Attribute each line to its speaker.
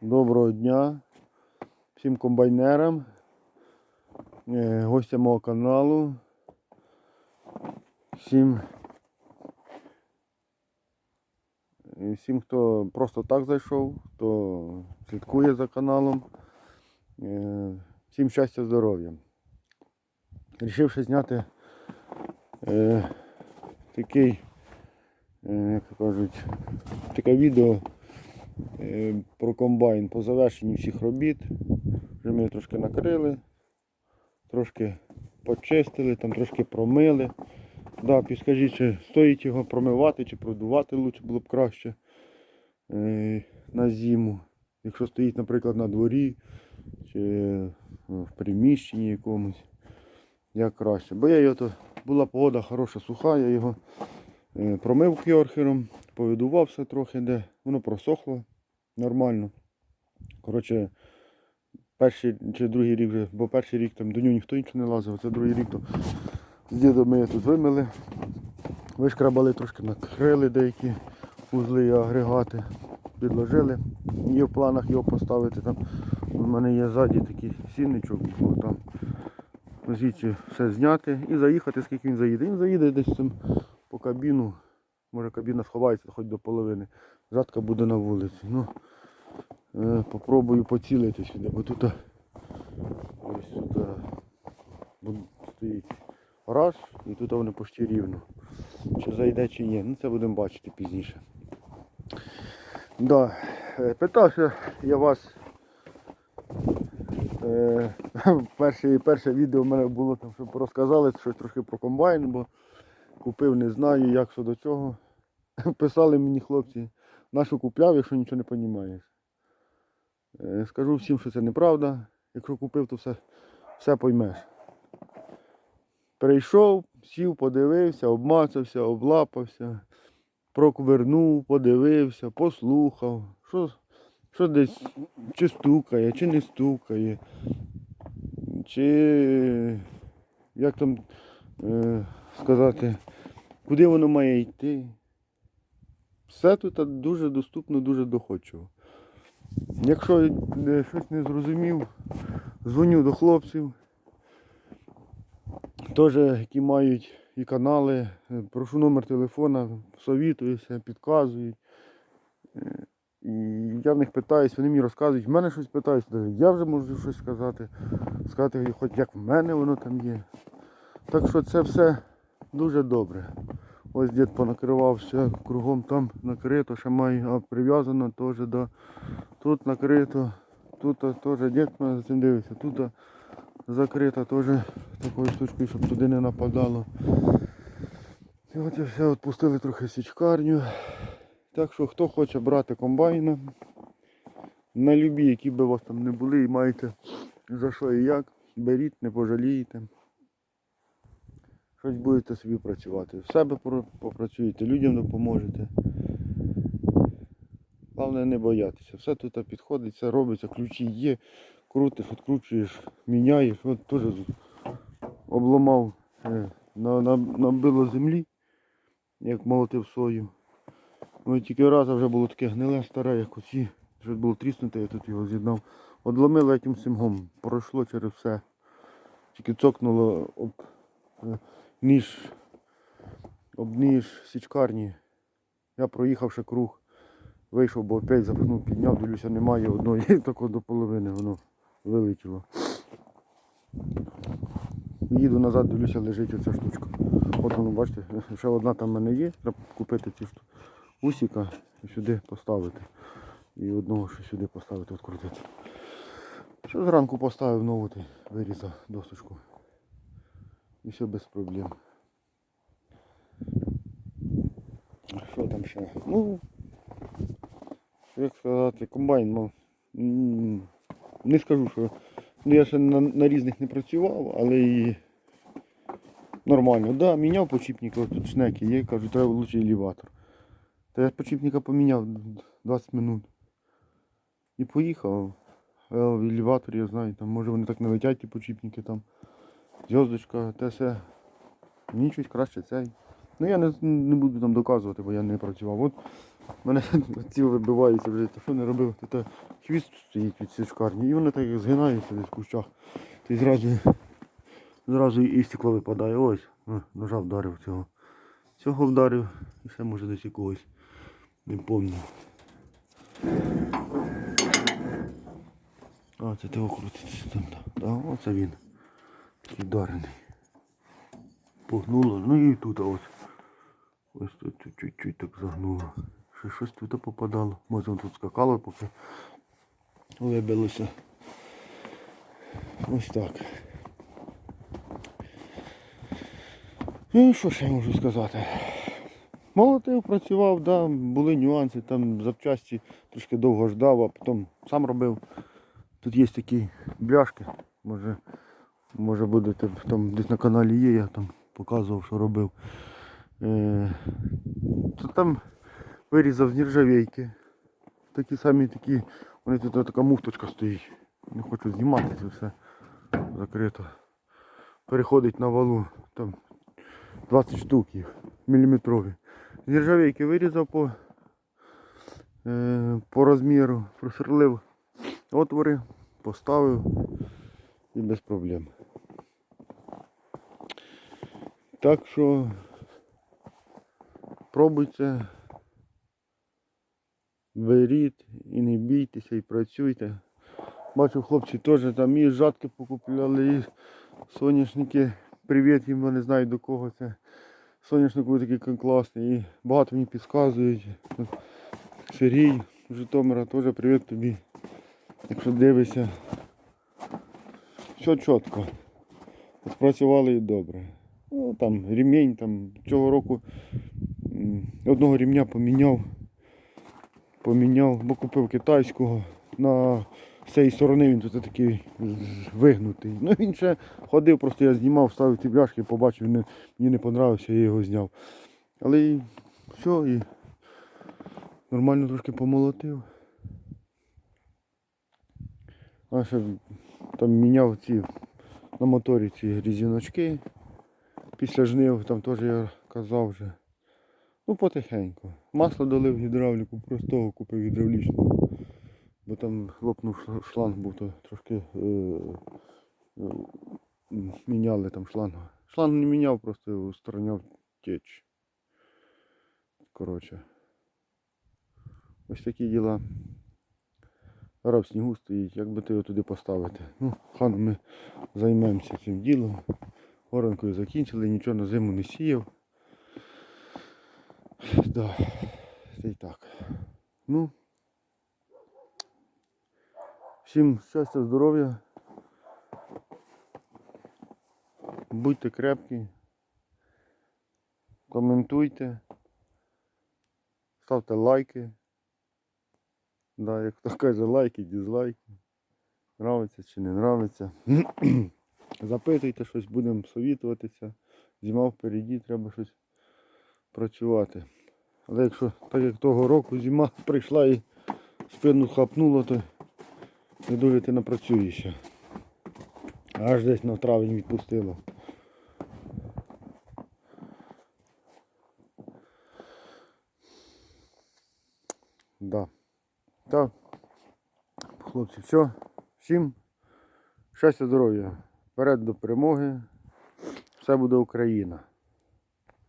Speaker 1: Доброго дня всім комбайнерам, е, гостям мого каналу, всім, е, всім, хто просто так зайшов, хто слідкує за каналом. Е, Всім щастя, здоров'я. Рішивши зняти е, такий, як кажуть, таке відео про комбайн по завершенні всіх робіт. Вже ми його трошки накрили, трошки почистили, там трошки промили. Да, підскажіть, чи стоїть його промивати чи продувати лучше було б краще е, на зиму. Якщо стоїть, наприклад, на дворі чи е, в приміщенні якомусь, як краще. Бо я його була погода хороша, суха, я його е, промив кьорхером, повидувався трохи, де воно просохло нормально. Коротше, перший чи другий рік вже, бо перший рік там до нього ніхто нічого не лазив, це другий рік то з дідом ми тут вимили, вишкрабали, трошки накрили деякі вузли і агрегати, підложили. Є в планах його поставити там. У мене є ззаді такий сінничок, там звідси все зняти і заїхати, скільки він заїде. Він заїде десь там по кабіну. Може кабіна сховається хоч до половини. Жатка буде на вулиці. Ну, е, попробую поцілити сюди, бо тут ось тут а, бу- стоїть гараж і тут вони почти рівно. Чи зайде, чи ні. Ну це будемо бачити пізніше. Да. е, Питався я вас. Е, перше, перше відео в мене було там, щоб розказали щось трошки про комбайн, бо купив, не знаю, як що до чого. Писали мені хлопці, нашу купляв, якщо нічого не розумієш. Е, Скажу всім, що це неправда. Якщо купив, то все, все поймеш. Прийшов, сів, подивився, обмацався, облапався, проквернув, подивився, послухав, що, що десь чи стукає, чи не стукає, чи як там е, сказати, куди воно має йти. Все тут дуже доступно, дуже доходчиво. Якщо е, щось не зрозумів, дзвоню до хлопців, теж які мають і канали, е, прошу номер телефона, совітуюся, підказують. Е, я в них питаюсь, вони мені розказують, в мене щось питають, я вже можу щось сказати, сказати, хоч як в мене воно там є. Так що це все дуже добре. Ось дід понакривався кругом там накрито, ще має, прив'язано теж до. Тут накрито, тут теж дід мене цим дивиться, тут закрито теж такою штучкою, щоб туди не нападало. І от і все, відпустили трохи січкарню. Так що хто хоче брати комбайна, на любі, які би у вас там не були і маєте за що і як, беріть, не пожалієте. Щось будете собі працювати. В себе попрацюєте, людям допоможете. Головне не боятися. Все тут підходить, все робиться, ключі є, крутиш, відкручуєш, міняєш. От теж обламав, е, на, на, набило землі, як молотив сою. Ну, тільки раз вже було таке гниле старе, як оці. Щось було тріснуте, я тут його з'єднав. Одломило яким симгом, пройшло через все. Тільки цокнуло об е, ніж, об ніж січкарні. Я проїхав ще круг, вийшов, бо опять запхнув, підняв, дивлюся, немає одної, тако до половини воно вилетіло. Їду назад, дивлюся, лежить оця штучка. От воно, бачите, ще одна там в мене є, треба купити ці. Усіка і сюди поставити. І одного ще сюди поставити, відкрутити. Що зранку поставив нову, ти вирізав досточку. І все без проблем. Що там ще? Ну, як сказати, комбайн, ну, не скажу, що ну, я ще на, на різних не працював, але і нормально. Да, міняв почіпника, тут шнеки є, кажу, треба лучше елеватор. Та я почіпника поміняв 20 минут. І поїхав. А в елеваторі, я знаю, там може вони так не летять, ті почіпники там. Зв'язочка, те все. Мені щось краще цей. Ну я не, не буду там доказувати, бо я не працював. От Мене ці вибиваються вже, то що не робив, то хвіст стоїть від січкарні, і вони так згинаються десь в кущах. Й зразу, зразу і стекло випадає. Ось, ножа вдарив цього. Цього вдарив і ще може десь якогось. Не пам'ятаю. А, це того крутиться там. Да, оце він. Такий. Погнуло. Ну і тут ось. Ось тут чуть-чуть так загнуло. Ще щось тут попадало. Може тут скакало, поки вибилося. Ось так. Ну, що ще я можу сказати? Молотив, працював, да, були нюанси, там запчасті трошки довго ждав, а потім сам робив. Тут є такі бляшки, може, може будете там десь на каналі є, я там показував, що робив. Е, то там вирізав з нержавейки. Такі самі такі, вони тут така муфточка стоїть. Не хочу знімати це все закрито. Переходить на валу. Там 20 штук їх, міліметрові. З нержавейки вирізав по, е, по розміру, просверлив отвори, поставив і без проблем. Так що пробуйте, беріть і не бійтеся, і працюйте. Бачу, хлопці теж там і жатки покупляли, і соняшники. Привіт їм, я не знаю до кого це. Соняшник був такий класний. І багато мені підказують. Сергій Житомира теж привіт тобі. Якщо дивишся. Все чітко. Спрацювали і добре. Ну, там ремінь, там цього року одного ремня поміняв. Поміняв, бо купив китайського. На з сторони він тут такий вигнутий. Ну він ще ходив, просто я знімав, ставив ті бляшки, побачив, не- мені не понравився, я його зняв. Але і все, і нормально трошки помолотив. А ще там міняв ці на моторі ці різіночки. Після жнив, там теж я казав вже. Ну потихеньку. Масло долив гідравліку, простого купив гідравлічного. Бо там лопнув шланг був, то трошки е, е, міняли там шланг. Шланг не міняв, просто устраняв теч. Коротше. Ось такі діла. В снігу стоїть, як би ти його туди поставити. Ну, хан ми займемося цим ділом. Оранкою закінчили, нічого на зиму не сіяв. Да, це і так. Ну. Всім щастя, здоров'я. Будьте крепкі. Коментуйте. Ставте лайки. Да, як хто каже лайки, дізлайки. Нравиться чи не нравиться. Запитуйте щось, будемо совітуватися. Зима впереді, треба щось працювати. Але якщо так як того року зима прийшла і спину хапнуло, то не дуже ти напрацюєшся. Аж десь на травень відпустило. Да. Так. Хлопці, все. Всім щастя, здоров'я. Вперед до перемоги. Все буде Україна.